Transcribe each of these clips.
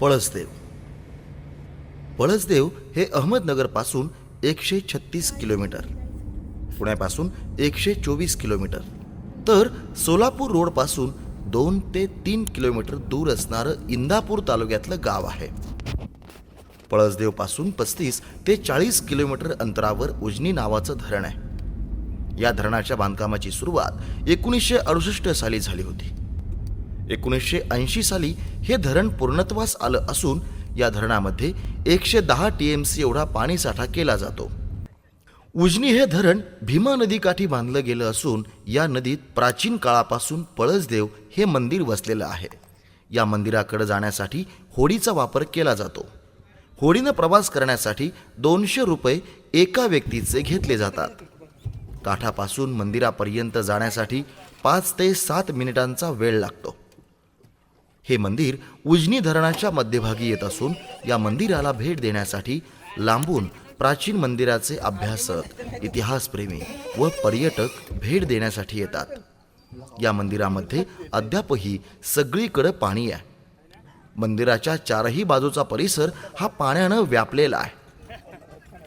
पळसदेव. पळसदेव हे अहमदनगरपासून एकशे छत्तीस किलोमीटर पुण्यापासून एकशे चोवीस किलोमीटर तर सोलापूर रोडपासून दोन ते तीन किलोमीटर दूर असणारं इंदापूर तालुक्यातलं गाव आहे. पळसदेवपासून पस्तीस ते चाळीस किलोमीटर अंतरावर उजनी नावाचं धरण आहे. या धरणाच्या बांधकामाची सुरुवात एकोणीसशे अडुसष्ट साली झाली होती. एकोणीसशे ऐंशी साली हे धरण पूर्णत्वास आलं असून या धरणामध्ये एकशे दहा टी एम सी एवढा पाणीसाठा केला जातो. उजनी हे धरण भीमा नदीकाठी बांधलं गेलं असून या नदीत प्राचीन काळापासून पळसदेव हे मंदिर वसलेलं आहे. या मंदिराकडे जाण्यासाठी होडीचा वापर केला जातो. होडीनं प्रवास करण्यासाठी दोनशे रुपये एका व्यक्तीचे घेतले जातात. काठापासून मंदिरापर्यंत जाण्यासाठी पाच ते सात मिनिटांचा वेळ लागतो. हे मंदिर उजनी धरणाच्या मध्यभागी येत असून या मंदिराला भेट देण्यासाठी लांबून प्राचीन मंदिराचे अभ्यासक इतिहासप्रेमी व पर्यटक भेट देण्यासाठी येतात. या मंदिरामध्ये अद्यापही सगळीकडे पाणी आहे. मंदिराच्या चारही बाजूचा परिसर हा पाण्यानं व्यापलेला आहे.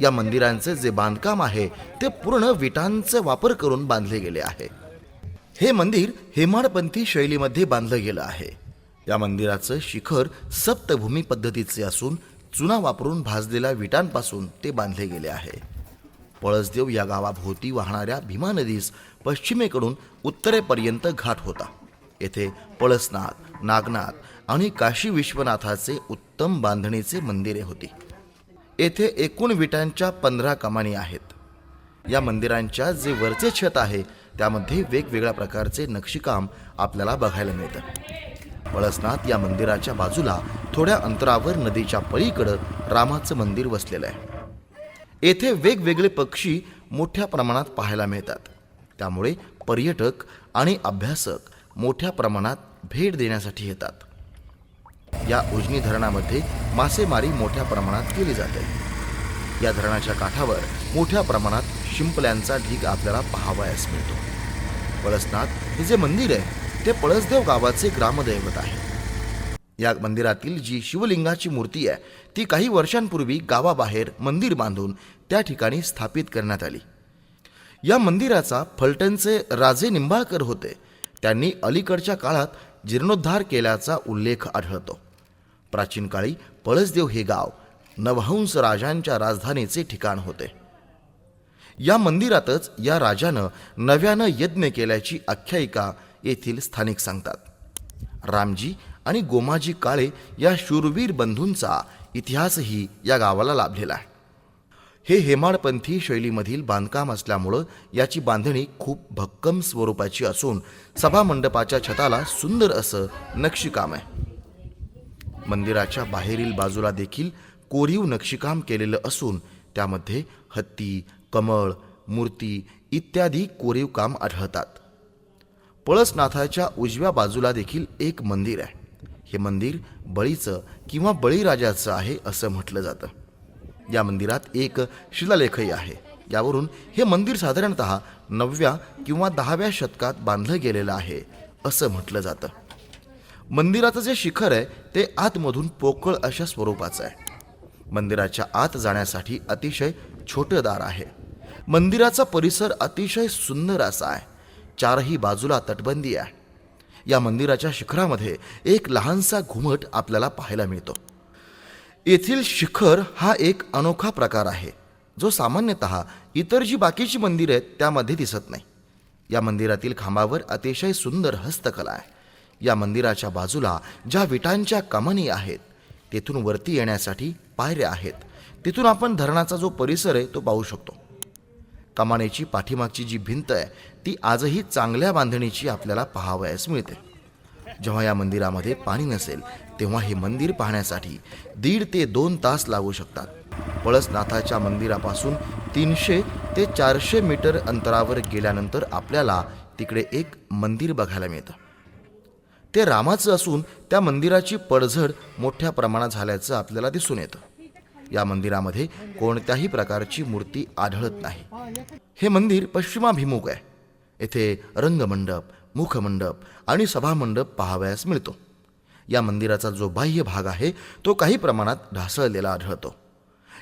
या मंदिरांचे जे बांधकाम आहे ते पूर्ण विटांचा वापर करून बांधले गेले आहे. हे मंदिर हेमाडपंथी शैलीमध्ये बांधलं गेलं आहे. या मंदिराचं शिखर सप्तभूमी पद्धतीचे असून चुना वापरून भाजलेल्या विटांपासून ते बांधले गेले आहे. पळसदेव या गावाभोवती वाहणाऱ्या भीमा नदीस पश्चिमेकडून उत्तरेपर्यंत घाट होता. येथे पळसनाथ नागनाथ आणि काशी विश्वनाथाचे उत्तम बांधणीचे मंदिरे होती. येथे एकूण विटांच्या पंधरा कमानी आहेत. या मंदिरांच्या जे वरचे छत आहे त्यामध्ये वेगवेगळ्या प्रकारचे नक्षीकाम आपल्याला बघायला मिळतं. पळसनाथ या मंदिराच्या बाजूला थोड्या अंतरावर नदीच्या पलीकडं रामाचं मंदिर वसलेलं आहे. येथे वेगवेगळे पक्षी मोठ्या प्रमाणात पाहायला मिळतात. त्यामुळे पर्यटक आणि अभ्यासक मोठ्या प्रमाणात भेट देण्यासाठी येतात. या उजनी धरणामध्ये मासेमारी मोठ्या प्रमाणात केली जाते. या धरणाच्या काठावर मोठ्या प्रमाणात शिंपल्यांचा ढीग आपल्याला पाहावयास मिळतो. पळसनाथ हे जे मंदिर आहे ते पळसदेव गावाचे ग्रामदैवत आहे या मंदिरातील जी शिवलिंगाची मूर्ती आहे ती काही वर्षांपूर्वी गावाबाहेर मंदिर बांधून त्या ठिकाणी स्थापित करण्यात आली. या मंदिराचा फलटणचे राजे निंबाळकर होते. त्यांनी अलीकडच्या काळात जीर्णोद्धार केल्याचा उल्लेख आढळतो. प्राचीन काळी पळसदेव हे गाव नवहंस राजांच्या राजधानीचे ठिकाण होते. या मंदिरातच या राजानं नव्यानं यज्ञ केल्याची आख्यायिका येथील स्थानिक सांगतात. रामजी आणि गोमाजी काळे या शूरवीर बंधूंचा इतिहासही या गावाला लाभलेला आहे. हे हेमाडपंथी शैलीमधील बांधकाम असल्यामुळं याची बांधणी खूप भक्कम स्वरूपाची असून सभामंडपाच्या छताला सुंदर असं नक्षीकाम आहे. मंदिराच्या बाहेरील बाजूला देखील कोरीव नक्षीकाम केलेलं असून त्यामध्ये हत्ती कमळ मूर्ती इत्यादी कोरीव काम आढळतात. पळसनाथाच्या उजव्या बाजूला देखील एक मंदिर आहे. हे मंदिर बळीचं किंवा बळीराजाचं आहे असं म्हटलं जातं. या मंदिरात एक शिलालेखही आहे. यावरून हे मंदिर साधारणत नवव्या किंवा दहाव्या शतकात बांधलं गेलेलं आहे असं म्हटलं जातं. मंदिराचं जे शिखर आहे ते आतमधून पोकळ अशा स्वरूपाचं आहे. मंदिराच्या आत जाण्यासाठी अतिशय छोटं दार आहे. मंदिराचा परिसर अतिशय सुंदर असा आहे. चारही बाजूला तटबंदी आहे. या मंदिराच्या शिखरामध्ये एक लहानसा घुमट आपल्याला पाहायला मिळतो. येथील शिखर हा एक अनोखा प्रकार आहे जो सामान्यतः इतर जी बाकीची मंदिरं आहेत त्यामध्ये दिसत नाही. या मंदिरातील खांबावर अतिशय सुंदर हस्तकला आहे. या मंदिराच्या बाजूला ज्या विटांच्या कमानी आहेत तेथून वरती येण्यासाठी पायऱ्या आहेत. तिथून आपण धरणाचा जो परिसर आहे तो पाहू शकतो. कमानेची पाठीमागची जी भिंत आहे ती आजही चांगल्या बांधणीची आपल्याला पाहावयास मिळते. जेव्हा या मंदिरामध्ये पाणी नसेल तेव्हा हे मंदिर पाहण्यासाठी दीड ते दोन तास लागू शकतात. पळसनाथाच्या मंदिरापासून तीनशे ते चारशे मीटर अंतरावर गेल्यानंतर आपल्याला तिकडे एक मंदिर बघायला मिळतं. ते रामाचं असून त्या मंदिराची पडझड मोठ्या प्रमाणात झाल्याचं आपल्याला दिसून येतं. या मंदिरामध्ये कोणत्याही प्रकारची मूर्ती आढळत नाही. हे मंदिर पश्चिमाभिमुख आहे. येथे रंगमंडप मुखमंडप आणि सभामंडप पाहावयास मिळतो. या मंदिराचा जो बाह्य भाग आहे तो काही प्रमाणात ढासळलेला आढळतो.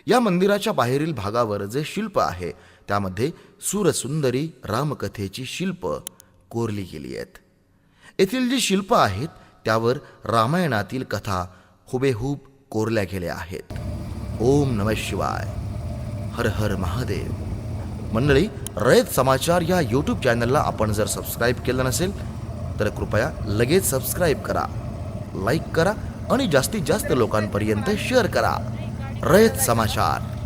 या मंदिराच्या बाहेरील भागावर जे शिल्प आहे त्यामध्ये सूरसुंदरी रामकथेची शिल्प कोरली गेली आहेत. येथील जी शिल्प आहेत त्यावर रामायणातील कथा हुबेहूब कोरल्या गेल्या आहेत. ओम नम शिवाय. हर हर महादेव. मंडळी रयत समाचार या यूट्यूब चॅनलला आपण जर सबस्क्राईब केलं नसेल तर कृपया लगेच सबस्क्राईब करा लाईक करा आणि जास्तीत जास्त लोकांपर्यंत शेअर करा. रयत समाचार.